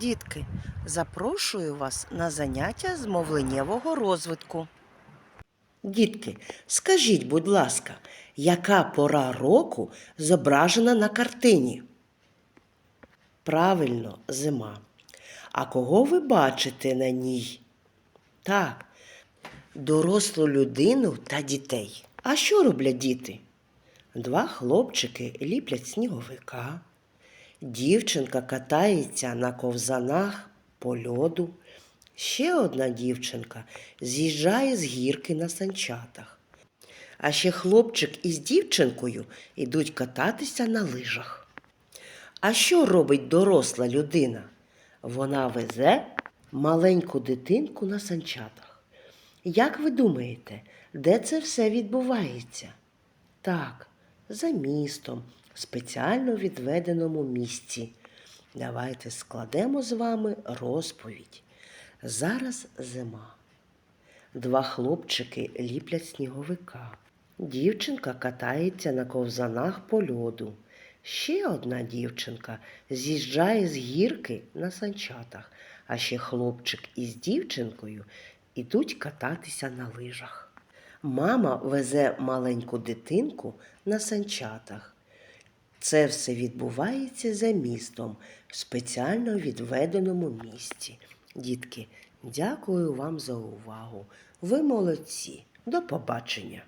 Дітки, запрошую вас на заняття з мовленнєвого розвитку. Дітки, скажіть, будь ласка, яка пора року зображена на картині? Правильно, зима. А кого ви бачите на ній? Так, дорослу людину та дітей. А що роблять діти? Два хлопчики ліплять сніговика. Дівчинка катається на ковзанах по льоду. Ще одна дівчинка з'їжджає з гірки на санчатах. А ще хлопчик із дівчинкою ідуть кататися на лижах. А що робить доросла людина? Вона везе маленьку дитинку на санчатах. Як ви думаєте, де це все відбувається? Так, за містом, в спеціально відведеному місці. Давайте складемо з вами розповідь. Зараз зима. Два хлопчики ліплять сніговика. Дівчинка катається на ковзанах по льоду. Ще одна дівчинка з'їжджає з гірки на санчатах, а ще хлопчик із дівчинкою ідуть кататися на лижах. Мама везе маленьку дитинку на санчатах. Це все відбувається за містом в спеціально відведеному місці. Дітки, дякую вам за увагу. Ви молодці. До побачення.